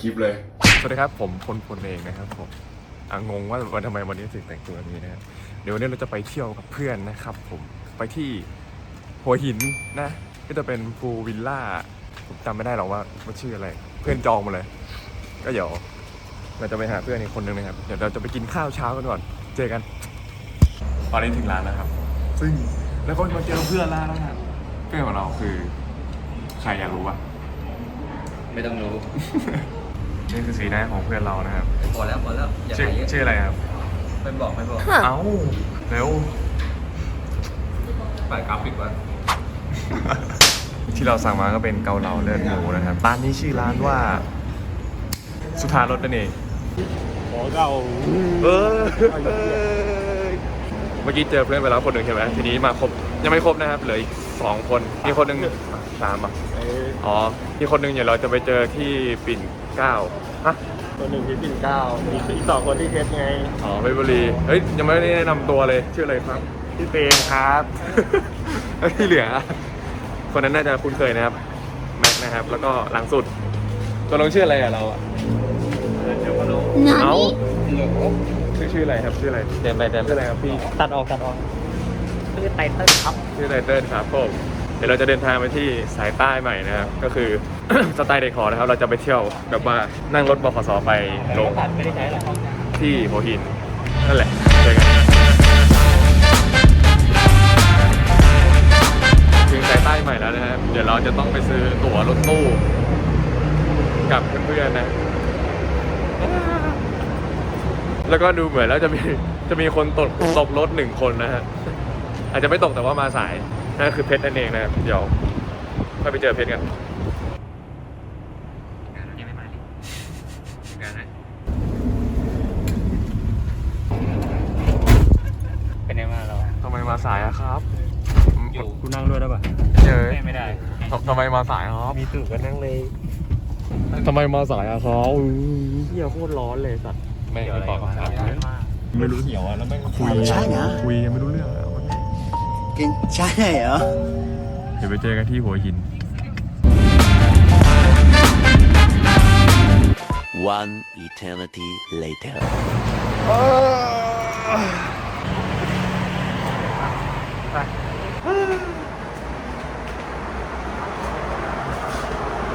คลิปเลย สวัสดีครับ ผมพลพลเองนะครับผมอะงงว่าวันทำไมวันนี้ถึงแต่งตัวแบบนี้นะครับเดี๋ยววันนี้เราจะไปเที่ยวกับเพื่อนนะครับ ผมไปที่หัวหินนะก็จะเป็นพูลวิลล่าผมจำไม่ได้หรอกว่าว่าชื่ออะไร เพื่อนจองมาเลย ก็เดี๋ยวเราจะไปหาเพื่อนอีกคนนึงนะครับเดี๋ยวเราจะไปกินข้าวเช้ากันก่อนเจอกัน ตอนนี้ถึงร้านแล้วครับ ซึ่งแล้วก็มาเจอเพื่อนแล้วนะครับเพื่อนของเราคือ ใครอยากรู้ปะไม่ต้องรู้ นี่คือสีหน้าของเพื่อนเรานะครับ พอแล้วพอแล้วอย่าชื่อถ่ายเยอะชื่ออะไรครับไม่บอกไม่บอกเอ้าเร็ว ฝ่ายกราฟิกวะที่เราสั่งมาก็เป็นเกาเหลาเลือดหมูนะครับ ร้านนี้ชื่อร้านว่า สุธารสนั่นเอง ขอเก่าเออเมื่อกี้เจอเพื่อนไปแล้วคนหนึ่งใช่ไหมทีนี้มาครบยังไม่ครบนะครับเหลืออีกสองคนมีคนหนึ่งอะสามอะไอ้อ๋อมีคนหนึ่งเดี๋ยวเราจะไปเจอที่ปิ่นเกล้า ฮะตัวหนึ่งที่ปิ่นเกล้ามีอีกสองคนที่เพชรไง อ๋อเพชรบุรี เฮ้ยยังไม่ได้แนะนำตัวเลยชื่ออะไรครับ พี่เฟรมครับแล้วที่เหลือ คนนั้นน่าจะคุ้นเคยนะครับ แม็กนะครับ แล้วก็หลังสุด ตัวน้องชื่ออะไรอะเราอะเอ้าชื่อชื่ออะไรครับชื่ออะไรเดินไปเดินชื่ออะไรครับพี่ตัดออกตัดออกชื่อไตเติ้ลครับชื่อไตเติ้ลครับผม เดี๋ยวเราจะเดินทางไปที่สายใต้ใหม่นะครับ ก็คือ สไตล์เด็กขอนะครับ เราจะไปเที่ยวแบบว่านั่งรถบขสไปลงที่หัวหิน นั่นแหละเจอกันถึงสายใต้ใหม่แล้วนะครับ เดี๋ยวเราจะต้องไปซื้อตั๋วรถตู้กับเพื่อนๆนะ แล้วก็ดูเหมือนแล้วจะมีจะมีคนตกตกรถหนึ่งคนนะฮะ อาจจะไม่ตกแต่ว่ามาสาย นั่นคือเพชรนั่นเองนะครับ เดี๋ยวค่อยไปเจอเพชรกันยังไม่มาเลยงานนะเป็นไงบ้างเราทำไมมาสายอะครับอยู่กูนั่งด้วยได้ป่ะเจอไม่ได้ทำทำไมมาสายครับ มีตู่ก็นั่งเลยทำไมมาสายอะครับเที่ยวโคตรร้อนเลยสัตว์ ไม่ไม่ตอบคำถามไม่รู้เหี่ยวอะแล้วแม่งคุยใช่นะคุยยังไม่รู้เรื่อง กินใช่เหรอ เดี๋ยวไปเจอกันที่หัวหิน One eternity later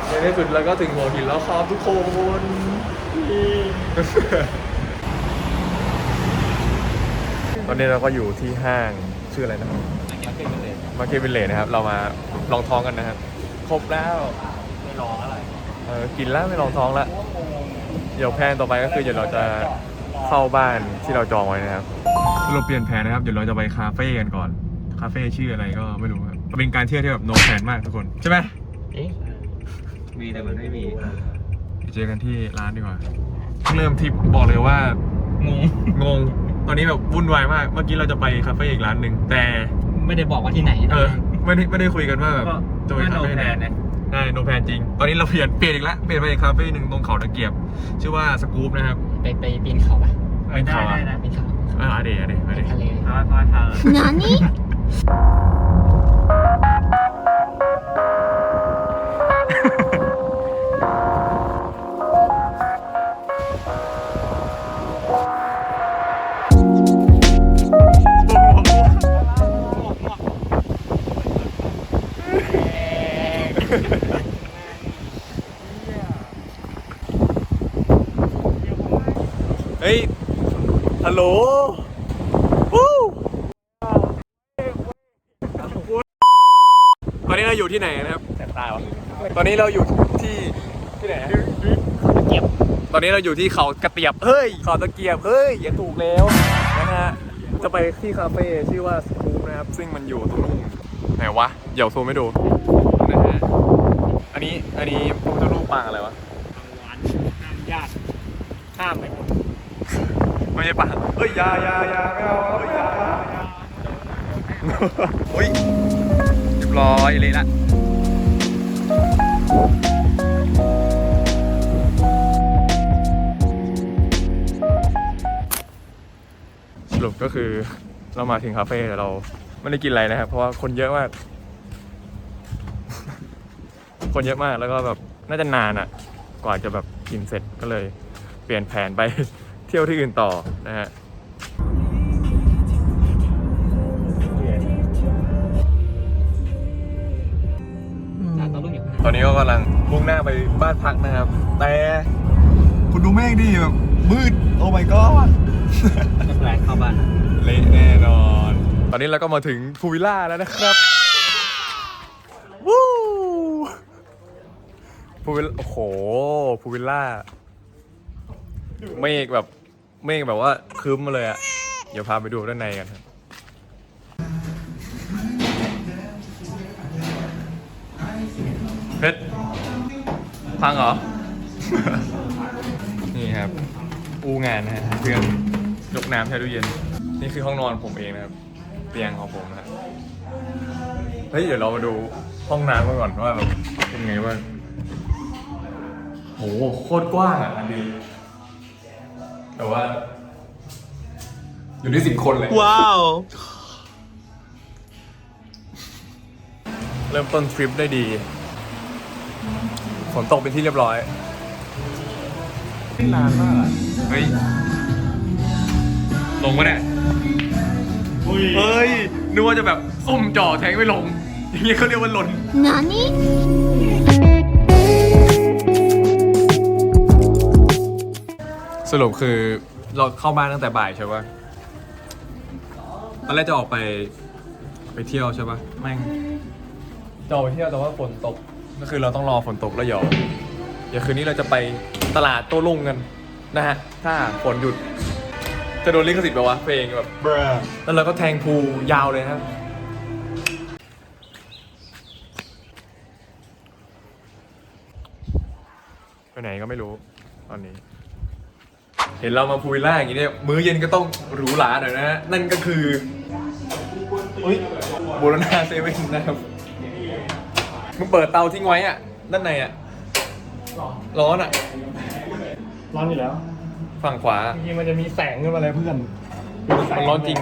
ในที่สุดเราก็ถึงหัวหินแล้วครับทุกคน ตอนนี้เราก็อยู่ที่ห้าง ชื่ออะไรนะครับมาร์เก็ตวิลเลจนะครับ เรามาลองท้องกันนะครับ ครบแล้วไม่ร้อนอะไรเออกินแล้วไม่ลองท้องแล้วเดี๋ยวแพลนต่อไปก็คือเดี๋ยวเราจะเข้าบ้านที่เราจองไว้นะครับเราเปลี่ยนแผนนะครับ เดี๋ยวเราจะไปคาเฟ่กันก่อน คาเฟ่ชื่ออะไรก็ไม่รู้ครับเป็นการเที่ยวที่แบบโนแผนมากทุกคน ใช่ไหมเอ๊ะมีแต่มันไม่มีไปเจอกันที่ร้านดีกว่า เริ่มทริปบอกเลยว่างงงง ตอนนี้แบบวุ่นวายมาก เมื่อกี้เราจะไปคาเฟ่อีกร้านหนึ่งแต่ ไม่ได้บอกว่าที่ไหนเออ ไม่ได้ไม่ได้คุยกันว่าแบบก็จะไปก็คาโนเฟ่แพไหนนนะใช่โนแพนจริง ตอนนี้เราเปลี่ยนเปลี่ยนอีกแล้วเปลี่ยนไปอีกคาเฟ่หนึ่งตรงเขาตะเกียบ ชื่อว่าสกู๊ปนะครับ ไปไปปีนเขาปะเป็นเขาอะปีนเขาอ่าเดี๋ยวเดี๋ยวไปเดี๋ยวทะเลพาพาทาง何 เฮ้ย ฮัลโหลวู้ตอนนี้เราอยู่ที่ไหนนะครับแสบตาวะตอนนี้เราอยู่ที่ที่ไหนเก็บตอนนี้เราอยู่ที่เขากระเตียบ เฮ้ย เขาตะเกียบ เฮ้ย อย่าถูกแล้วนะฮะ จะไปที่คาเฟ่ชื่อว่าสกู๊ปนะครับ ซึ่งมันอยู่ตรงนู้นไหนวะ เดี๋ยวซูมให้ดูน อันนี้อันนี้พระพุทธรูปปางอะไรวะหวานห้ามญาติห้ามไปไม่ใช่ปางเฮ้ยอยาอยาอยาไม่เอาเฮ้ยอยาอยาเฮ้ยเรียบร้อยเลยละสรุปก็คือเรามาถึงคาเฟ่แต่เราไม่ได้กินอะไรนะครับ เพราะว่าคนเยอะมาก คนเยอะมากแล้วก็แบบน่าจะนานอะ กว่าจะแบบกินเสร็จก็เลยเปลี่ยนแผนไป เที่ยวที่อื่นต่อนะฮะจากตอนลูกอยู่ตอนนี้ก็กำลังมุ่งหน้าไปบ้านพักนะครับ แต่คุณดูแม่งดิแบบมืด โอ้ my god ไม่เป็นไรเข้าบ้านเละแน่นอน ตอนนี้เราก็มาถึงพูวิลล่าแล้วนะครับ พูวิลโอ้โหพูวิลล่าเมฆแบบเมฆแบบว่าครึ้มมาเลยอะเดี๋ยวพาไปดูด้านในกันครับเพชรพังเหรอ นี่ครับ อูงานนะฮะเพื่อนยกน้ำใช้ตู้เย็น นี่คือห้องนอนผมเองนะครับ เตียงของผมนะครับเฮ้ยเดี๋ยวเรามาดูห้องน้ำกันก่อนว่าแบบเป็นไงบ้าง โหโคตรกว้างอะอันนี้แต่ว่า อยู่ได้สิบคนเลย ว้าว เริ่มต้นทริปได้ดีฝนตกเป็นที่เรียบร้อยนานมากอะเฮ้ย ลงมาเนี่ยเฮ้ยนึกว่าจะแบบส้มจ่อแทงไม่ลง อย่างนี้เขาเรียกว่าหล่น何 สรุปคือเราเข้าบ้านตั้งแต่บ่ายใช่ปะตอนแรกจะออกไปไปเที่ยวใช่ปะแม่งจะออกไปเที่ยวแต่ว่าฝนตก ก็คือเราต้องรอฝนตกแล้วเดี๋ยวเดี๋ยวคืนนี้เราจะไปตลาดโต้รุ่งกันนะฮะ ถ้าฝนหยุด จะโดนลิขสิทธิ์ไปวะเพลงแบบแล้วเราก็แทงพูยาวเลยนะครับไปไหนก็ไม่รู้ตอนนี้ เห็นเรามาพูวิลล่าอย่างนี้เนี่ย มื้อเย็นก็ต้องหรูหราหน่อยนะฮะนั่นก็คืออุ้ยโบโลนาเซเว่นนะครับ มึงเปิดเตาทิ้งไว้อะด้านในอะร้อนอะร้อนอยู่แล้วฝั่งขวา จริงๆมันจะมีแสงขึ้นมาเลยเพื่อนมันร้อนจริง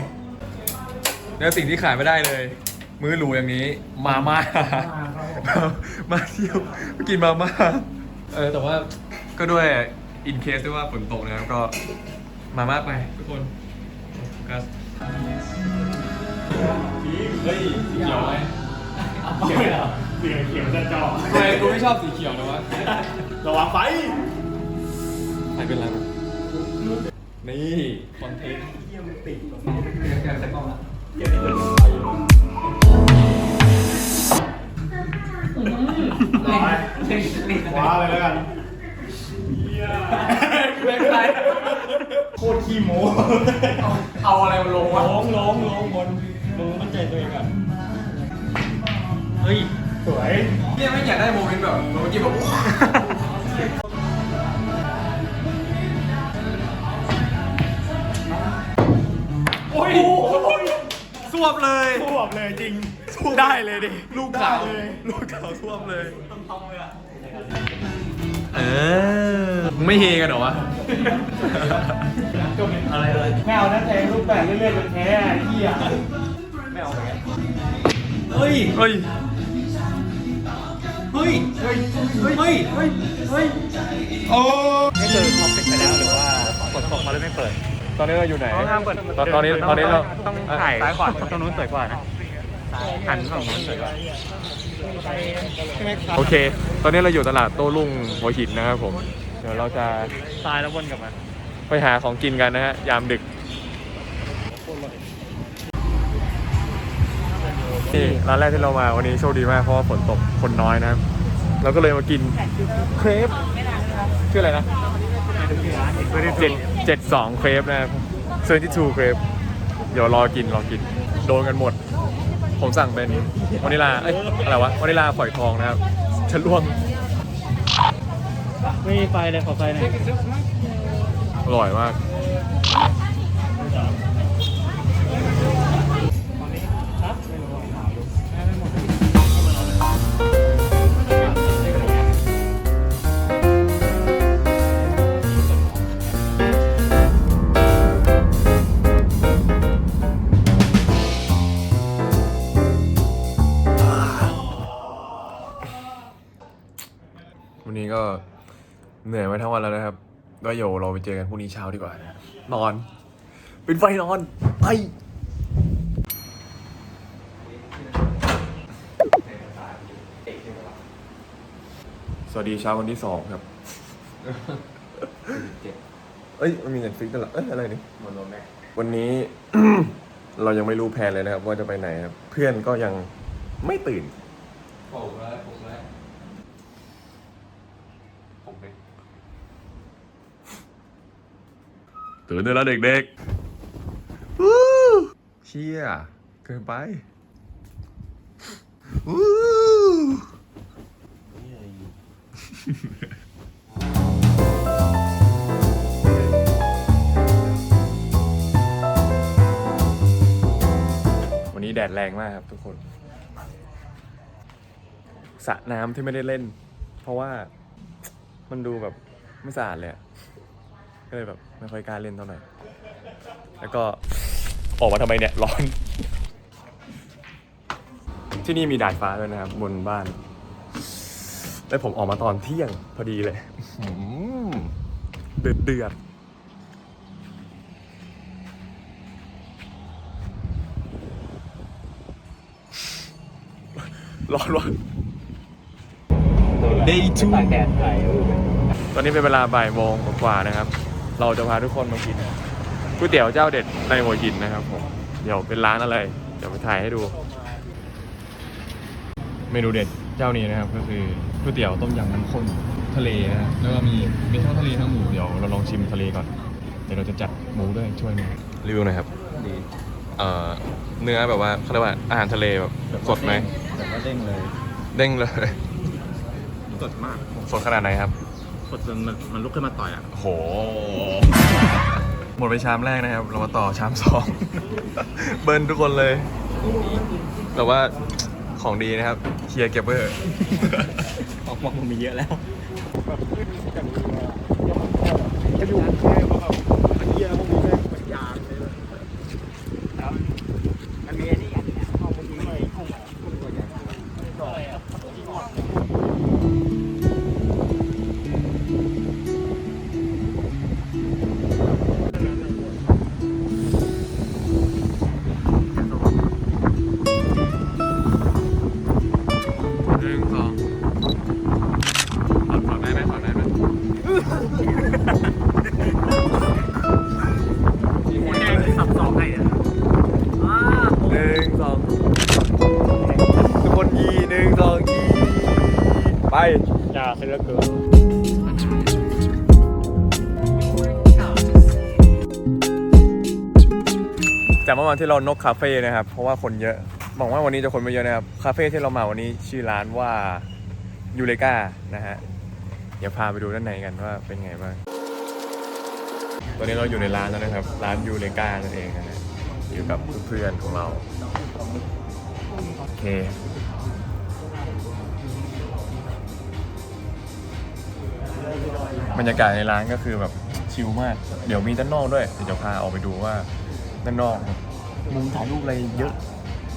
แล้วสิ่งที่ขายไม่ได้เลย มื้อหรูอย่างนี้ มาม่ามาเที่ยวมากินมาม่าเออแต่ว่าก็ด้วย อินเคสด้วยว่าฝนตกนะครับก็มาม่าไปทุกคนโฟกัสเฮ้ยสีเขียวไหมเขียวเหรอเสียงเขียวจะจอทำไมกูไม่ชอบสีเขียวนะวะระวังไฟใครเป็นไรมั้ยนี่คอนเทนต์ว้าเลยแล้วกัน ไม่เป็นไรโคตรขี้โม้เอาอะไรมาลงวะ ร้องร้องร้องบนมึงมั่นใจตัวเองอะเฮ้ย สวยเนี่ยไม่อยากได้โมเมนต์แบบเมื่อกี้แบบโอ้ยสวบเลยสวบเลยจริง ได้เลยดิ ลูกขาวได้เลยลูกขาวท่วมเลย เออมไม่เฮกันหรอวะ อะไรอะไรไมวนั่นแทงรูปแบบเรื่อยๆมันแพ้เหี้ยแมวอาแบบเฮ้ย เฮ้ย เฮ้ย เฮ้ย เฮ้ย เฮ้ย เฮ้ย โอ้นี่คือคอมปิดไปแล้วหรือว่ากดตกมาแล้วไม่เปิด ตอนนี้เราอยู่ไหน ตอนนี้ตอนนี้เราต้องถ่ายซ้ายขวาตรงนู้นสวยกว่านะ หันฝั่งนู้นสวยกว่าโอเค ตอนนี้เราอยู่ตลาดโต้รุ่งหัวหินนะครับผม เดี๋ยวเราจะซ้ายแล้ววนกลับมา ไปหาของกินกันนะฮะ ยามดึกนี่ร้านแรกที่เรามาวันนี้โชคดีมากเพราะว่าฝนตกคนน้อยนะครับเราก็เลยมากินเครปชื่ออะไรนะเจ็ดเจ็ดสองเครปนะครับเซอร์ที่ทูเครปเดี๋ยวรอกินรอกิน โดนกันหมด ผมสั่งเป็นวานิลา เอ้ย อะไรวะ วานิลาฝอยทองนะครับฉันล่วง ไม่มีไฟเลยขอไฟหน่อยอร่อยมาก วันนี้ก็เหนื่อยมาทั้งวันแล้วนะครับ ก็เดี๋ยเราไปเจอกันพรุ่งนี้เช้าดีกว่านะนอน เป็นไฟนอน ไปสวัสดีเช้าวันที่สองครับเอ้ยมันมีเน็ตฟิกด้วยเหรอเอ้ยอะไรนี่วันนี้ เรายังไม่รู้แผนเลยนะครับ ว่าจะไปไหนครับ เพื่อนก็ยังไม่ตื่นผมแล้วผ มแล้วผมเด็กตื่นได้แล้วเด็กๆวู้เชี่ยเกินไปวู้วันนี้แดดแรงมากครับทุกคนสระน้ำที่ไม่ได้เล่น เพราะว่า มันดูแบบไม่สะอาดเลยอะก็เลยแบบไม่ค่อยกล้าเล่นเท่าไหร่ แล้วก็ออกมาทำไมเนี่ยร้อน ที่นี่มีดาดฟ้าด้วยนะครับ บนบ้าน แล้วผมออกมาตอนเที่ยงพอดีเลยอื้อหือเดือดเดือดร้อนร้อน day two ตากแดดถ่ายตอนนี้เป็นเวลาบ่ายโมงกว่าๆนะครับ เราจะพาทุกคนมากินก๋วยเตี๋ยวเจ้าเด็ดในหัวหินนะครับผม เดี๋ยวเป็นร้านอะไร เดี๋ยวไปถ่ายให้ดู เมนูเด็ดเจ้านี้นะครับ ก็คือก๋วยเตี๋ยวต้มยำน้ำข้นทะเลนะฮะแล้วก็มีมีทั้งทะเลทั้งหมูเดี๋ยวเราลองชิมทะเลก่อน เดี๋ยวเราจะจัดหมูด้วยช่วยหนึงรีวิวหน่อยครับดีเอ่อเนื้อแบบว่าเขาเรียกว่าอาหารทะเลแบบสดไหมแต่ว่าเด้งเลย เด้งเลย สดมากสดขนาดไหนครับ สดจนมันมันลุกขึ้นมาต่อยอะโห หมดไปชามแรกนะครับ เรามาต่อชามสอง เบิร์นทุกคนเลย แต่ว่าของดีนะครับ เคลียร์เก็บไว้เถอะ ออกมามันมีเยอะแล้ว ไปอย่าเสือเกินจากเมื่อวานที่เรานกคาเฟ่นะครับ เพราะว่าคนเยอะบอกว่าวันนี้จะคนไม่เยอะนะครับ คาเฟ่ที่เรามาวันนี้ชื่อร้านว่ายูเลกานะฮะ เดี๋ยวพาไปดูด้านในกันว่าเป็นไงบ้าง ตอนนี้เราอยู่ในร้านแล้วนะครับ ร้านยูเลกานั่นเองนะฮะ อยู่กับเพื่อนๆของเรา โอเค บรรยากาศในร้านก็คือแบบชิลมาก เดี๋ยวมีด้านนอกด้วย เดี๋ยวจะพาออกไปดูว่าด้านนอกมุมถ่ายรูปอะไรเยอะ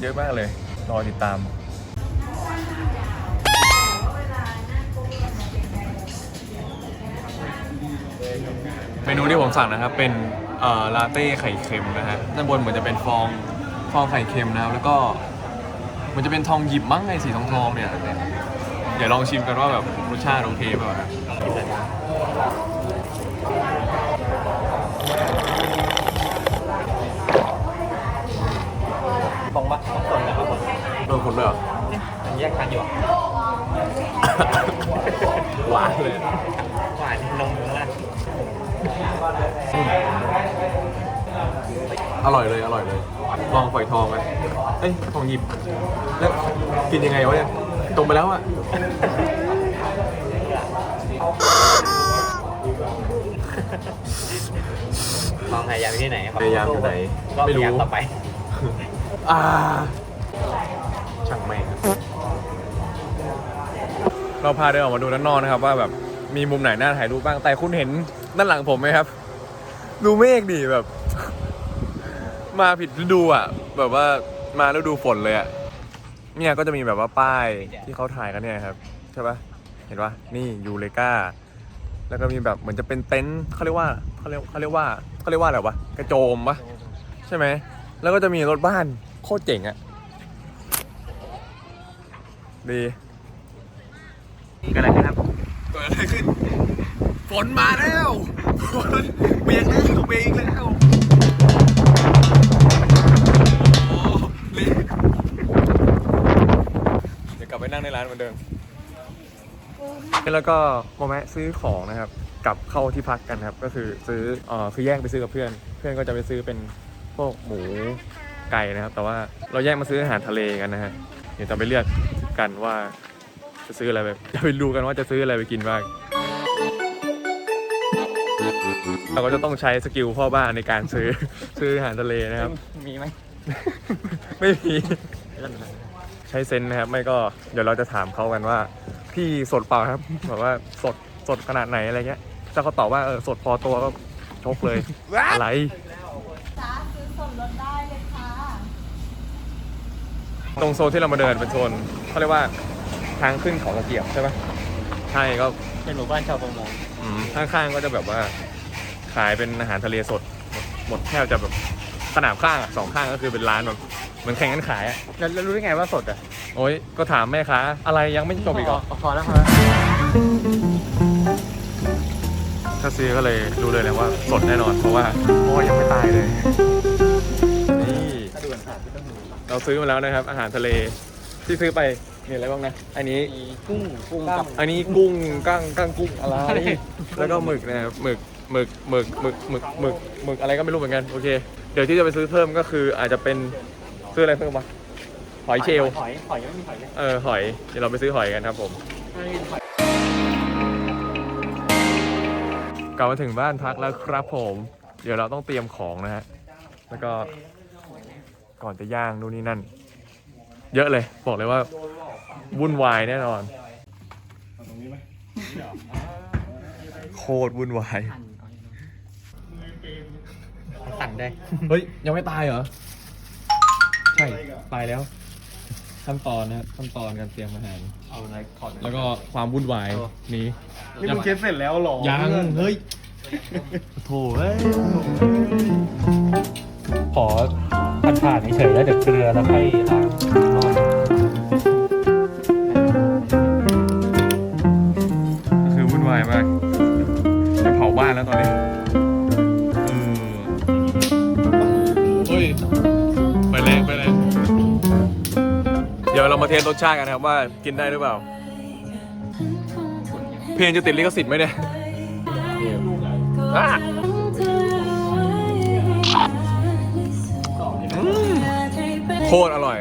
เยอะมากเลย รอติดตาม เมนูที่ผมสั่งนะครับเป็นเอ่อลาเต้ไข่เค็มนะฮะด้านบนเหมือนจะเป็นฟองฟองไข่เค็มนะครับแล้วก็มันจะเป็นทองหยิบมั้งไงสีทองทองๆเนี่ย เดี๋ยวลองชิมกันว่าแบบรสชาติโอเคเปล่านะ ตรงปะต้องคนนะครับผมโดนคนเลยเหรอมันแยกกันอยู่อะหวานเลย หวานนมข้างล่างอร่อยเลยอร่อยเลยลองฝอยทองไหมเอ้ยทองหยิบแล้วกินยังไงวะเนี่ย ตรงไปแล้วอะ ลองพยายามที่ไหนครับพยายามอยู่ไหนก็พไม่ยารู้ยามต่อไป อ่า ช่างแม่งเราพาเดินออกมาดูด้านนอกนะครับ ว่าแบบมีมุมไหนน่าถ่ายรูปบ้าง แต่คุณเห็นด้านหลังผมไหมครับ ดูเมฆดิแบบ มาผิดฤดูอะ แบบว่ามาฤดูฝนเลยอะ เนี่ยก็จะมีแบบว่าป้ายที่เขาถ่ายกันเนี่ยครับ ใช่ปะเห็นปะนี่ยูเลกาแล้วก็มีแบบเหมือนจะเป็นเต็นท์เขาเรียกว่า เขาเรียกเขาเรียกว่าเขาเรียกว่าอะไรวะกระโจมปะใช่ไหมแล้วก็จะมีรถบ้านโคตรเจ๋งอะดีเกิดอะไรขึ้นครับเกิดอะไรขึ้น ฝนมาแล้วฝนเบียงแล้วเบียงอีกแล้วโอ้เละเดี๋ยวกลับไปนั่งในร้านเหมือนเดิมแล้วก็โมแมะซื้อของนะครับ กลับเข้าที่พักกันครับ ก็คือซื้อเอ่อคือแยกไปซื้อกับเพื่อน เพื่อนก็จะไปซื้อเป็นพวกหมูไก่นะครับ แต่ว่าเราแยกมาซื้ออาหารทะเลกันนะฮะเดี๋ยวจะไปเลือกกันว่าจะซื้ออะไรไปจะไปดูกันว่าจะซื้ออะไรไปกินบ้างเราก็จะต้องใช้สกิลพ่อบ้านในการซื้อซื้ออาหารทะเลนะครับ มีไหม ไม่มีใช้เซนส์นะครับ ไม่ก็เดี๋ยวเราจะถามเขากันว่า พี่สดเปล่าครับแบบว่าสดสดขนาดไหนอะไรเงี้ย ถ้าเขาตอบว่าเออสดพอตัวก็ชกเลย อะไรจ้าซื้อส่วนลดได้เลยค่ะตรงโซนที่เรามาเดินเป็นโซนเขาเรียกว่าทางขึ้นเขาตะเกียบใช่ปะใช่ก็เป็นหมู่บ้านชาวประมงอืมข้างๆก็จะแบบว่า ขายเป็นอาหารทะเลสด หมดหมดแทบจะแบบสนามข้างอะสองข้างก็คือเป็นร้านแบบเหมือนแข่งกันขายอะแล้วแล้วรู้ได้ไงว่าสดอะ โอ้ยก็ถามแม่ค้าอะไรยังไม่จบอีกเหรอ พอแล้วพอแล้ว ถ้าซื้อก็เลยรู้เลยแหละว่าสดแน่นอนเพราะว่าโอ้ยยังไม่ตายเลย นี่ถ้าดูผ่านๆก็ต้องมีเราซื้อมาแล้วนะครับ อาหารทะเลที่ซื้อไปมีอะไรบ้างนะ อันนี้มีกุ้งกุ้งกับอันนี้กุ้งกั้งกั้งกุ้งอะไรอะไร แล้วก็หมึกนะครับหมึกหมึกหมึกหมึกหมึกหมึกหมึกอะไรก็ไม่รู้เหมือนกันโอเค เดี๋ยวที่จะไปซื้อเพิ่มก็คืออาจจะเป็นซื้ออะไรเพิ่มวะหอยเชลลหอยหอยยังไม่มีหอยเลยเออหอยเดี๋ยวเราไปซื้อหอยกันครับผม กลับมาถึงบ้านพักแล้วครับผม เดี๋ยวเราต้องเตรียมของนะฮะ แล้วก็ก่อนจะย่างนู่นนี่นั่น เยอะเลย บอกเลยว่าวุ่นวายแน่นอน โคตรวุ่นวาย สั่นได้ เฮ้ย ยังไม่ตายเหรอ ใช่ ตายแล้ว ขั้นตอนนะครับขั้นตอนการเตรียมอาหาร เอาอะไรขอด แล้วก็ความวุ่นวายนี้นี่มึงเช็ดเสร็จแล้วเหรอยังเฮ้ยโถ่เอ้ยขอผ่านๆเฉยๆแล้วเดี๋ยวเกลือแล้วค่อยล้าง มาเทสรสชาติกันนะครับว่ากินได้หรือเปล่า เพลงจะติดลิขสิทธิ์ไหมเนี่ยอะอืมโคตรอร่อย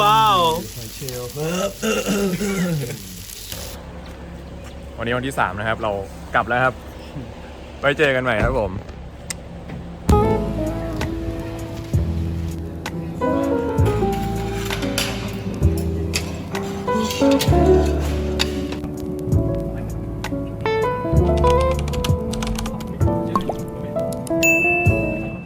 ว้าว วันนี้วันที่ 3 นะครับ เรา กลับแล้วครับ ไว้เจอกันใหม่ครับผม